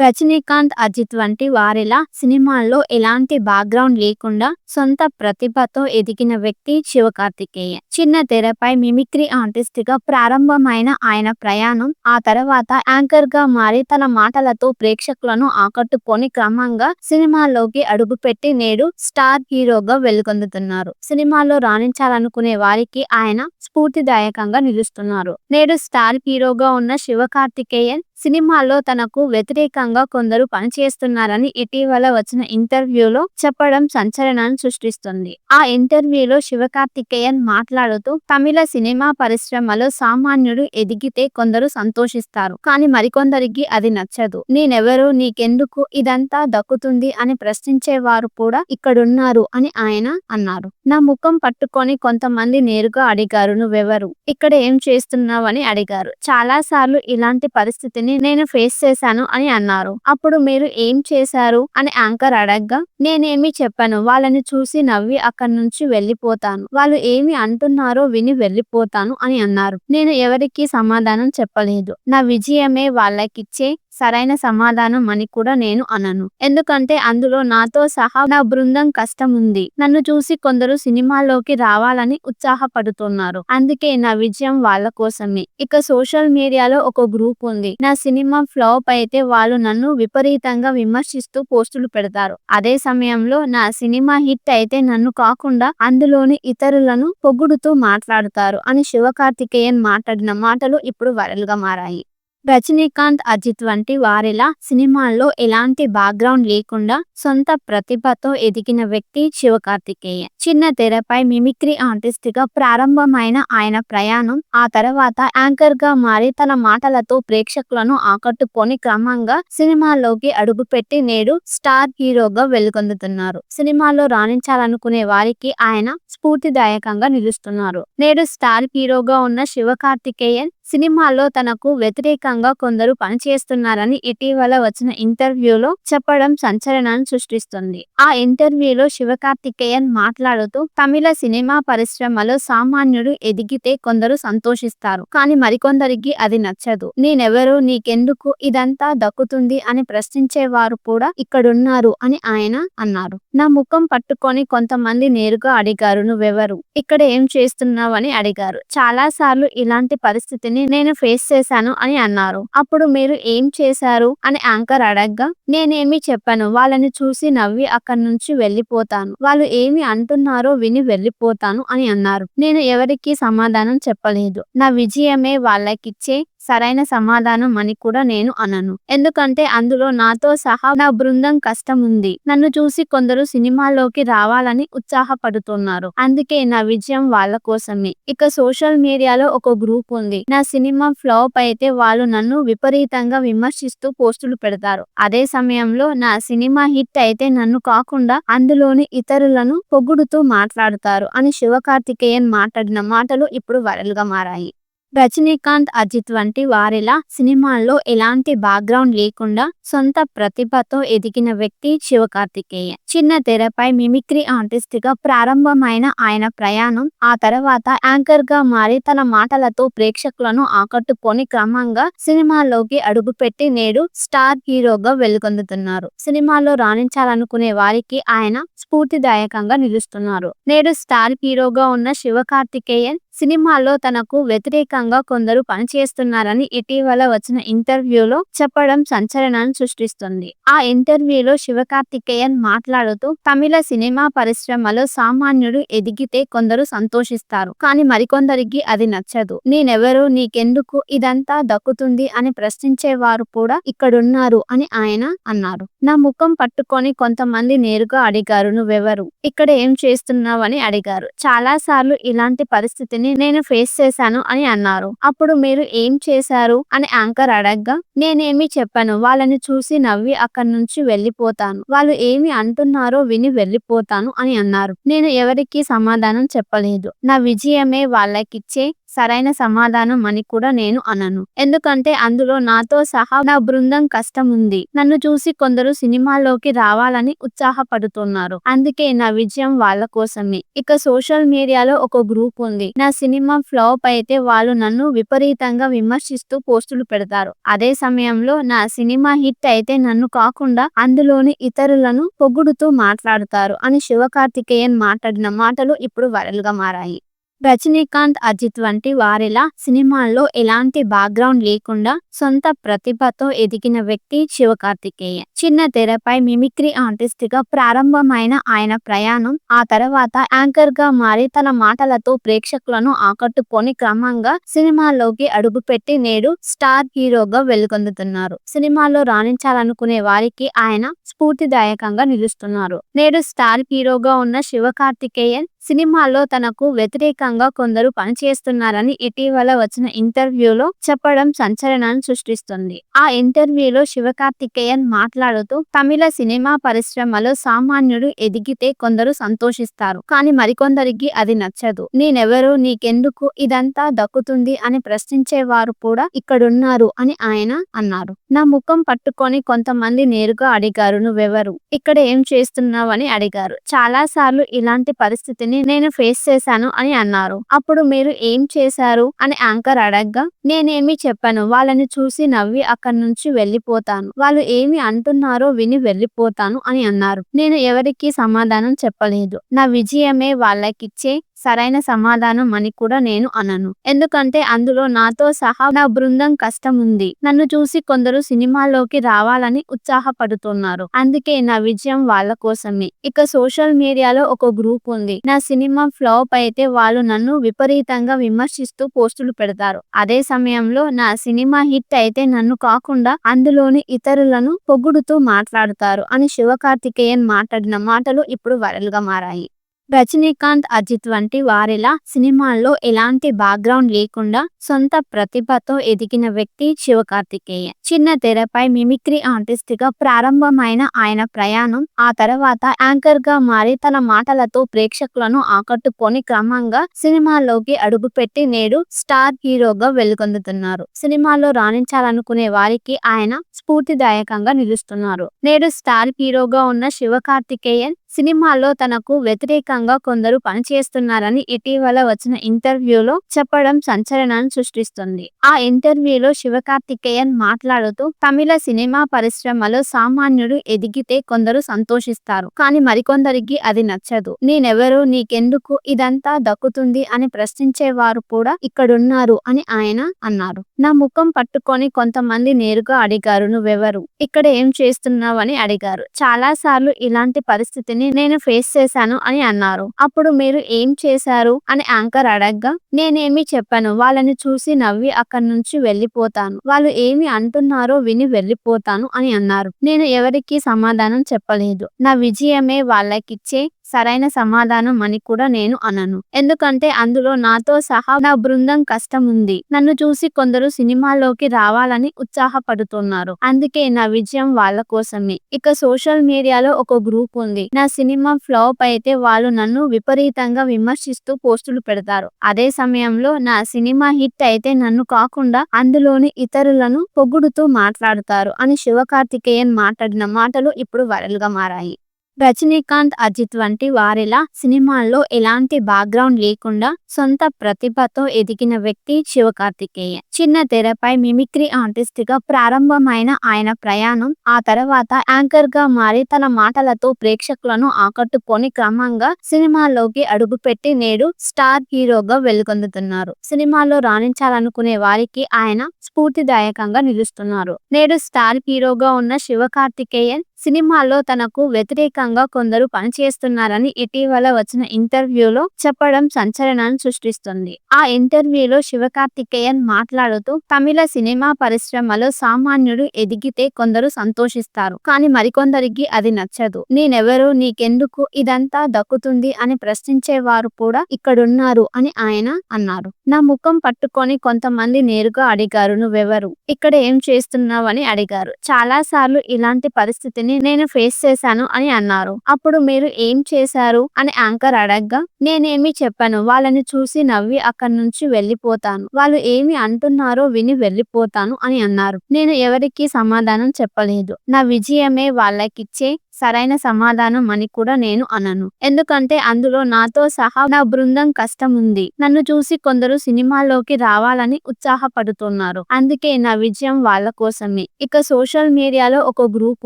రజనీకాంత్, అజిత్ వంటి వారిలా సినిమాల్లో ఎలాంటి బ్యాక్గ్రౌండ్ లేకుండా సొంత ప్రతిభతో ఎదిగిన వ్యక్తి శివకార్తికేయన్. చిన్న తెరపై మిమిక్రీ ఆర్టిస్ట్గా ప్రారంభమైన ఆయన ప్రయాణం ఆ తర్వాత యాంకర్గా మారి తన మాటలతో ప్రేక్షకులను ఆకట్టుకొని క్రమంగా సినిమాల్లోకి అడుగుపెట్టి నేడు స్టార్ హీరోగా వెలుగొందుతున్నారు. సినిమాల్లో రాణించాలనుకునే వారికి ఆయన స్ఫూర్తిదాయకంగా నిలుస్తున్నారు. నేడు స్టార్ హీరోగా ఉన్న శివకార్తికేయన్ సినిమాల్లో తనకు వ్యతిరేకంగా కొందరు పనిచేస్తున్నారని ఇటీవల వచ్చిన ఇంటర్వ్యూలో చెప్పడం సంచలనాన్ని సృష్టిస్తుంది. ఆ ఇంటర్వ్యూలో శివకార్తికేయన్ మాట్లాడుతూ తమిళ సినిమా పరిశ్రమలో సామాన్యుడు ఎదిగితే కొందరు సంతోషిస్తారు. కానీ మరికొందరికి అది నచ్చదు. నేనెవరు నీకెందుకు ఇదంతా దక్కుతుంది అని ప్రశ్నించే వారు కూడా ఇక్కడున్నారు అని ఆయన అన్నారు. నా ముఖం పట్టుకొని కొంతమంది నేరుగా అడిగారు నువ్వెవరు? ఇక్కడ ఏం చేస్తున్నావని అడిగారు. చాలా సార్లు ఇలాంటి పరిస్థితిని నేను ఫేస్ చేశాను అని అన్నారు. అప్పుడు మీరు ఏం చేశారు అని యాంకర్ అడగ్గా నేనేమి చెప్పాను వాళ్ళని చూసి నవ్వి అక్కడి నుంచి వెళ్ళిపోతాను. వాళ్ళు ఏమి అంటున్నారో విని వెళ్ళిపోతాను అని అన్నారు. నేను ఎవరికీ సమాధానం చెప్పలేదు. నా విజయమే వాళ్ళకిచ్చే సరైన సమాధానం అని కూడా నేను అనను. ఎందుకంటే అందులో నాతో సహా నా బృందం కష్టం ఉంది. నన్ను చూసి కొందరు సినిమాల్లోకి రావాలని ఉత్సాహపడుతున్నారు. అందుకే నా విజయం వాళ్ళ కోసమే. ఇక సోషల్ మీడియాలో ఒక గ్రూప్ ఉంది. నా సినిమా ఫ్లాప్ అయితే వాళ్ళు నన్ను విపరీతంగా విమర్శిస్తూ పోస్టులు పెడతారు. అదే సమయంలో నా సినిమా హిట్ అయితే నన్ను కాకుండా అందులోని ఇతరులను పొగుడుతూ మాట్లాడుతారు అని శివకార్తికేయన్ మాట్లాడిన మాటలు ఇప్పుడు వైరల్గా మారాయి. రజనీకాంత్, అజిత్ వంటి వారిలా సినిమాల్లో ఎలాంటి బ్యాక్గ్రౌండ్ లేకుండా సొంత ప్రతిభతో ఎదిగిన వ్యక్తి శివకార్తికేయన్. చిన్న తెరపై మిమిక్రీ ఆర్టిస్ట్గా ప్రారంభమైన ఆయన ప్రయాణం ఆ తర్వాత యాంకర్గా మారి తన మాటలతో ప్రేక్షకులను ఆకట్టుకొని క్రమంగా సినిమాల్లోకి అడుగుపెట్టి నేడు స్టార్ హీరోగా వెలుగొందుతున్నారు. సినిమాల్లో రాణించాలనుకునే వారికి ఆయన స్ఫూర్తిదాయకంగా నిలుస్తున్నారు. నేడు స్టార్ హీరోగా ఉన్న శివకార్తికేయన్ సినిమాల్లో తనకు వ్యతిరేకంగా కొందరు పనిచేస్తున్నారని ఇటీవల వచ్చిన ఇంటర్వ్యూలో చెప్పడం సంచలనాన్ని సృష్టిస్తుంది. ఆ ఇంటర్వ్యూలో శివకార్తికేయన్ మాట్లాడుతూ తమిళ సినిమా పరిశ్రమలో సామాన్యుడు ఎదిగితే కొందరు సంతోషిస్తారు. కానీ మరికొందరికి అది నచ్చదు. నేనెవరు నీకెందుకు ఇదంతా దక్కుతుంది అని ప్రశ్నించే వారు కూడా ఇక్కడున్నారు అని ఆయన అన్నారు. నా ముఖం పట్టుకొని కొంతమంది నేరుగా అడిగారు నువ్వెవరు? ఇక్కడ ఏం చేస్తున్నావని అడిగారు. చాలా సార్లు ఇలాంటి పరిస్థితిని నేను ఫేస్ చేశాను అని అన్నారు. అప్పుడు మీరు ఏం చేశారు అని యాంకర్ అడగ్గా నేనేమి చెప్పాను వాళ్ళని చూసి నవ్వి అక్కడి నుంచి వెళ్ళిపోతాను. వాళ్ళు ఏమి అంటున్నారో విని వెళ్ళిపోతాను అని అన్నారు. నేను ఎవరికీ సమాధానం చెప్పలేదు. నా విజయమే వాళ్ళకిచ్చే సరైన సమాధానం అని కూడా నేను అనను. ఎందుకంటే అందులో నాతో సహా నా బృందం కష్టం ఉంది. నన్ను చూసి కొందరు సినిమాల్లోకి రావాలని ఉత్సాహపడుతున్నారు. అందుకే నా విజయం వాళ్ళ కోసమే. ఇక సోషల్ మీడియాలో ఒక గ్రూప్ ఉంది. నా సినిమా ఫ్లాప్ అయితే వాళ్ళు నన్ను విపరీతంగా విమర్శిస్తూ పోస్టులు పెడతారు. అదే సమయంలో నా సినిమా హిట్ అయితే నన్ను కాకుండా అందులోని ఇతరులను పొగుడుతూ మాట్లాడుతారు అని శివకార్తికేయన్ మాట్లాడిన మాటలు ఇప్పుడు వైరల్గా మారాయి. రజనీకాంత్, అజిత్ వంటి వారిలా సినిమాల్లో ఎలాంటి బ్యాక్గ్రౌండ్ లేకుండా సొంత ప్రతిభతో ఎదిగిన వ్యక్తి శివకార్తికేయన్. చిన్న తెరపై మిమిక్రీ ఆర్టిస్ట్గా ప్రారంభమైన ఆయన ప్రయాణం ఆ తర్వాత యాంకర్గా మారి తన మాటలతో ప్రేక్షకులను ఆకట్టుకొని క్రమంగా సినిమాల్లోకి అడుగుపెట్టి నేడు స్టార్ హీరోగా వెలుగొందుతున్నారు. సినిమాల్లో రాణించాలనుకునే వారికి ఆయన స్ఫూర్తిదాయకంగా నిలుస్తున్నారు. నేడు స్టార్ హీరోగా ఉన్న శివకార్తికేయన్ సినిమాల్లో తనకు వ్యతిరేకంగా కొందరు పనిచేస్తున్నారని ఇటీవల వచ్చిన ఇంటర్వ్యూలో చెప్పడం సంచలనాన్ని సృష్టిస్తుంది. ఆ ఇంటర్వ్యూలో శివకార్తికేయన్ మాట్లాడుతూ తమిళ సినిమా పరిశ్రమలో సామాన్యుడు ఎదిగితే కొందరు సంతోషిస్తారు. కానీ మరికొందరికి అది నచ్చదు. నేనెవరు నీకెందుకు ఇదంతా దక్కుతుంది అని ప్రశ్నించే వారు కూడా ఇక్కడున్నారు అని ఆయన అన్నారు. నా ముఖం పట్టుకొని కొంతమంది నేరుగా అడిగారు నువ్వెవరు? ఇక్కడ ఏం చేస్తున్నావని అడిగారు. చాలాసార్లు ఇలాంటి పరిస్థితిని నేను ఫేస్ చేశాను అని అన్నారు. అప్పుడు మీరు ఏం చేశారు అని యాంకర్ అడగ్గా నేనేమి చెప్పాను వాళ్ళని చూసి నవ్వి అక్కడి నుంచి వెళ్ళిపోతాను. వాళ్ళు ఏమి అంటున్నారో విని వెళ్ళిపోతాను అని అన్నారు. నేను ఎవరికి సమాధానం చెప్పలేదు. నా విజయమే వాళ్ళకిచ్చే సరైన సమాధానం అని కూడా నేను అనను. ఎందుకంటే అందులో నాతో సహా నా బృందం కష్టం ఉంది నన్ను చూసి కొందరు సినిమాల్లోకి రావాలని ఉత్సాహపడుతున్నారు. అందుకే నా విజయం వాళ్ళ కోసమే. ఇక సోషల్ మీడియాలో ఒక గ్రూప్ ఉంది. నా సినిమా ఫ్లాప్ అయితే వాళ్ళు నన్ను విపరీతంగా విమర్శిస్తూ పోస్టులు పెడతారు. అదే సమయంలో నా సినిమా హిట్ అయితే నన్ను కాకుండా అందులోని ఇతరులను పొగుడుతూ మాట్లాడుతారు అని శివకార్తికేయన్ మాట్లాడిన మాటలు ఇప్పుడు వైరల్గా మారాయి. రజనీకాంత్ అజిత్ వంటి వారిలా సినిమాల్లో ఎలాంటి బ్యాక్గ్రౌండ్ లేకుండా సొంత ప్రతిభతో ఎదిగిన వ్యక్తి శివకార్తికేయన్ చిన్న తెరపై మిమిక్రీ ఆర్టిస్ట్గా ప్రారంభమైన ఆయన ప్రయాణం ఆ తర్వాత యాంకర్గా మారి తన మాటలతో ప్రేక్షకులను ఆకట్టుకొని క్రమంగా సినిమాల్లోకి అడుగుపెట్టి నేడు స్టార్ హీరోగా వెలుగొందుతున్నారు. సినిమాల్లో రాణించాలనుకునే వారికి ఆయన స్ఫూర్తిదాయకంగా నిలుస్తున్నారు. నేడు స్టార్ హీరోగా ఉన్న శివకార్తికేయన్ సినిమాల్లో తనకు వ్యతిరేకంగా కొందరు పనిచేస్తున్నారని ఇటీవల వచ్చిన ఇంటర్వ్యూలో చెప్పడం సంచలనాన్ని సృష్టిస్తుంది. ఆ ఇంటర్వ్యూలో శివకార్తికేయన్ మాట్లాడుతూ తమిళ సినిమా పరిశ్రమలో సామాన్యుడు ఎదిగితే కొందరు సంతోషిస్తారు కానీ మరికొందరికి అది నచ్చదు. నేనెవరు నీకెందుకు ఇదంతా దక్కుతుంది అని ప్రశ్నించేవారు కూడా ఇక్కడున్నారు అని ఆయన అన్నారు. నా ముఖం పట్టుకొని కొంతమంది నేరుగా అడిగారు నువ్వెవరు? ఇక్కడ ఏం చేస్తున్నావని అడిగారు. చాలా సార్లు ఇలాంటి పరిస్థితిని నేను ఫేస్ చేశాను అని అన్నారు. అప్పుడు మీరు ఏం చేశారు? అని యాంకర్ అడగ్గా నేనేమి చెప్పాను. వాళ్ళని చూసి నవ్వి అక్కడి నుంచి వెళ్ళిపోతాను. వాళ్ళు ఏమి అంటున్నారో విని వెళ్ళిపోతాను అని అన్నారు. నేను ఎవరికి సమాధానం చెప్పలేదు. నా విజయమే వాళ్ళకిచ్చే సరైన సమాధానం అని కూడా నేను అనను. ఎందుకంటే అందులో నాతో సహా నా బృందం కష్టం ఉంది నన్ను చూసి కొందరు సినిమాలోకి రావాలని ఉత్సాహపడుతున్నారు. అందుకే నా విజయం వాళ్ళ కోసమే. ఇక సోషల్ మీడియాలో ఒక గ్రూప్ ఉంది. నా సినిమా ఫ్లాప్ అయితే వాళ్ళు నన్ను విపరీతంగా విమర్శిస్తూ పోస్టులు పెడతారు. అదే సమయంలో నా సినిమా హిట్ అయితే నన్ను కాకుండా అందులోని ఇతరులను పొగుడుతూ మాట్లాడుతారు అని శివకార్తికేయన్ మాట్లాడిన మాటలు ఇప్పుడు వైరల్గా మారాయి. రజనీకాంత్ అజిత్ వంటి వారిలా సినిమాల్లో ఎలాంటి బ్యాక్గ్రౌండ్ లేకుండా సొంత ప్రతిభతో ఎదిగిన వ్యక్తి శివకార్తికేయన్ చిన్న తెరపై మిమిక్రీ ఆర్టిస్ట్గా ప్రారంభమైన ఆయన ప్రయాణం ఆ తర్వాత యాంకర్గా మారి తన మాటలతో ప్రేక్షకులను ఆకట్టుకొని క్రమంగా సినిమాల్లోకి అడుగుపెట్టి నేడు స్టార్ హీరోగా వెలుగొందుతున్నారు. సినిమాల్లో రాణించాలనుకునే వారికి ఆయన స్ఫూర్తిదాయకంగా నిలుస్తున్నారు. నేడు స్టార్ హీరోగా ఉన్న శివకార్తికేయన్ సినిమాల్లో తనకు వ్యతిరేకంగా కొందరు పనిచేస్తున్నారని ఇటీవల వచ్చిన ఇంటర్వ్యూలో చెప్పడం సంచలనాన్ని సృష్టిస్తుంది. ఆ ఇంటర్వ్యూలో శివకార్తికేయన్ మాట్లాడుతూ తమిళ సినిమా పరిశ్రమలో సామాన్యుడు ఎదిగితే కొందరు సంతోషిస్తారు కానీ మరికొందరికి అది నచ్చదు. నేనెవరు నీకెందుకు ఇదంతా దక్కుతుంది అని ప్రశ్నించేవారు కూడా ఇక్కడున్నారు అని ఆయన అన్నారు. నా ముఖం పట్టుకొని కొంతమంది నేరుగా అడిగారు నువ్వెవరు? ఇక్కడ ఏం చేస్తున్నావని అడిగారు. చాలా సార్లు ఇలాంటి పరిస్థితిని నేను ఫేస్ చేశాను అని అన్నారు. అప్పుడు మీరు ఏం చేశారు? అని యాంకర్ అడగ్గా నేనేమి చెప్పాను. వాళ్ళని చూసి నవ్వి అక్కడి నుంచి వెళ్ళిపోతాను. వాళ్ళు ఏమి అంటున్నారో విని వెళ్ళిపోతాను అని అన్నారు. నేను ఎవరికి సమాధానం చెప్పలేదు. నా విజయమే వాళ్ళకిచ్చే సరైన సమాధానం అని కూడా నేను అనను. ఎందుకంటే అందులో నాతో సహా నా బృందం కష్టం ఉంది నన్ను చూసి కొందరు సినిమాలోకి రావాలని ఉత్సాహపడుతున్నారు. అందుకే నా విజయం వాళ్ళ కోసమే. ఇక సోషల్ మీడియాలో ఒక గ్రూప్ ఉంది. నా సినిమా ఫ్లాప్ అయితే వాళ్ళు నన్ను విపరీతంగా విమర్శిస్తూ పోస్టులు పెడతారు. అదే సమయంలో నా సినిమా హిట్ అయితే నన్ను కాకుండా అందులోని ఇతరులను పొగుడుతూ మాట్లాడుతారు అని శివకార్తికేయన్ మాట్లాడిన మాటలు ఇప్పుడు వైరల్గా మారాయి. రజనీకాంత్ అజిత్ వంటి వారిలా సినిమాల్లో ఎలాంటి బ్యాక్గ్రౌండ్ లేకుండా సొంత ప్రతిభతో ఎదిగిన వ్యక్తి శివకార్తికేయన్ చిన్న తెరపై మిమిక్రీ ఆర్టిస్ట్గా ప్రారంభమైన ఆయన ప్రయాణం ఆ తర్వాత యాంకర్గా మారి తన మాటలతో ప్రేక్షకులను ఆకట్టుకొని క్రమంగా సినిమాల్లోకి అడుగుపెట్టి నేడు స్టార్ హీరోగా వెలుగొందుతున్నారు. సినిమాల్లో రాణించాలనుకునే వారికి ఆయన స్ఫూర్తిదాయకంగా నిలుస్తున్నారు. నేడు స్టార్ హీరోగా ఉన్న శివకార్తికేయన్ సినిమాల్లో తనకు వ్యతిరేకంగా కొందరు పనిచేస్తున్నారని ఇటీవల వచ్చిన ఇంటర్వ్యూలో చెప్పడం సంచలనాన్ని సృష్టిస్తుంది. ఆ ఇంటర్వ్యూలో శివకార్తికేయన్ మాట్లాడుతూ తమిళ సినిమా పరిశ్రమలో సామాన్యుడు ఎదిగితే కొందరు సంతోషిస్తారు కానీ మరికొందరికి అది నచ్చదు. నేనెవరు నీకెందుకు ఇదంతా దక్కుతుంది అని ప్రశ్నించేవారు కూడా ఇక్కడున్నారు అని ఆయన అన్నారు. నా ముఖం పట్టుకొని కొంతమంది నేరుగా అడిగారు నువ్వెవరు? ఇక్కడ ఏం చేస్తున్నావని అడిగారు. చాలా సార్లు ఇలాంటి పరిస్థితిని పరిస్థితిని నేను ఫేస్ చేశాను అని అన్నారు. అప్పుడు మీరు ఏం చేశారు? అని యాంకర్ అడగ్గా నేనేమి చెప్పను. వాళ్ళని చూసి నవ్వి అక్కడి నుంచి వెళ్ళిపోతాను. వాళ్ళు ఏమి అంటున్నారో విని వెళ్ళిపోతాను అని అన్నారు. నేను ఎవరికీ సమాధానం చెప్పలేదు. నా విజయమే వాళ్ళకిచ్చే సరైన సమాధానం అని కూడా నేను అనను. ఎందుకంటే అందులో నాతో సహా నా బృందం కష్టం ఉంది నన్ను చూసి కొందరు సినిమాల్లోకి రావాలని ఉత్సాహపడుతున్నారు. అందుకే నా విజయం వాళ్ళ కోసమే. ఇక సోషల్ మీడియాలో ఒక గ్రూప్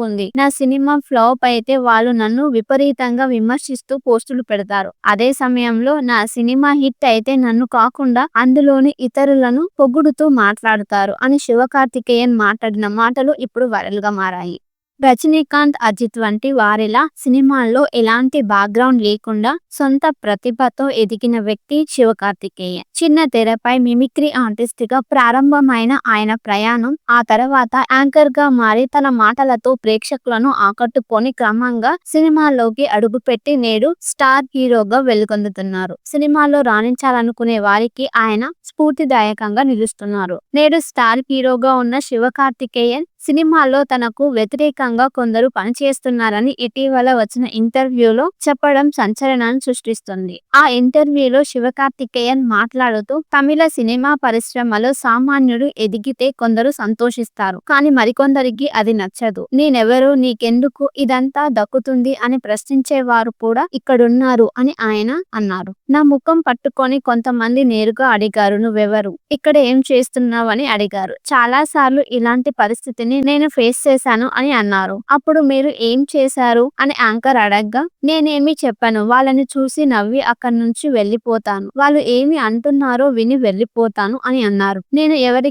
ఉంది. నా సినిమా ఫ్లాప్ అయితే వాళ్ళు నన్ను విపరీతంగా విమర్శిస్తూ పోస్టులు పెడతారు. అదే సమయంలో నా సినిమా హిట్ అయితే నన్ను కాకుండా అందులోని ఇతరులను పొగుడుతూ మాట్లాడుతారు అని శివకార్తికేయన్ మాట్లాడిన మాటలు ఇప్పుడు వైరల్గా మారాయి. రజనీకాంత్ అజిత్ వంటి వారిలా సినిమాల్లో ఎలాంటి బ్యాక్గ్రౌండ్ లేకుండా సొంత ప్రతిభతో ఎదిగిన వ్యక్తి శివకార్తికేయన్ చిన్న తెరపై మిమిక్రీ ఆర్టిస్ట్గా ప్రారంభమైన ఆయన ప్రయాణం ఆ తర్వాత యాంకర్గా మారి తన మాటలతో ప్రేక్షకులను ఆకట్టుకొని క్రమంగా సినిమాల్లోకి అడుగుపెట్టి నేడు స్టార్ హీరోగా వెలుగొందుతున్నారు. సినిమాల్లో రాణించాలనుకునే వారికి ఆయన స్ఫూర్తిదాయకంగా నిలుస్తున్నారు. నేడు స్టార్ హీరోగా ఉన్న శివకార్తికేయన్ సినిమాల్లో తనకు వ్యతిరేకంగా కొందరు పనిచేస్తున్నారని ఇటీవల వచ్చిన ఇంటర్వ్యూలో చెప్పడం సంచలనాన్ని సృష్టిస్తుంది. ఆ ఇంటర్వ్యూలో శివకార్తికేయన్ మాట్లాడుతూ తమిళ సినిమా పరిశ్రమలో సామాన్యుడు ఎదిగితే కొందరు సంతోషిస్తారు కానీ మరికొందరికి అది నచ్చదు. నేనెవరు నీకెందుకు ఇదంతా దక్కుతుంది అని ప్రశ్నించే వారు కూడా ఇక్కడున్నారు అని ఆయన అన్నారు. నా ముఖం పట్టుకొని కొంతమంది నేరుగా అడిగారు నువ్వెవరు? ఇక్కడ ఏం చేస్తున్నావని అడిగారు. చాలా సార్లు ఇలాంటి పరిస్థితిని నేను ఫేస్ చేశాను అని అన్నారు. అప్పుడు మీరు ఏం చేశారు? అని యాంకర్ అడగ్గా నేనేమి చెప్పాను. వాళ్ళని చూసి నవ్వి అక్కడి నుంచి వెళ్ళిపోతాను. వాళ్ళు ఏమి అంటున్నారో విని వెళ్ళిపోతాను అని అన్నారు. నేను ఎవరికి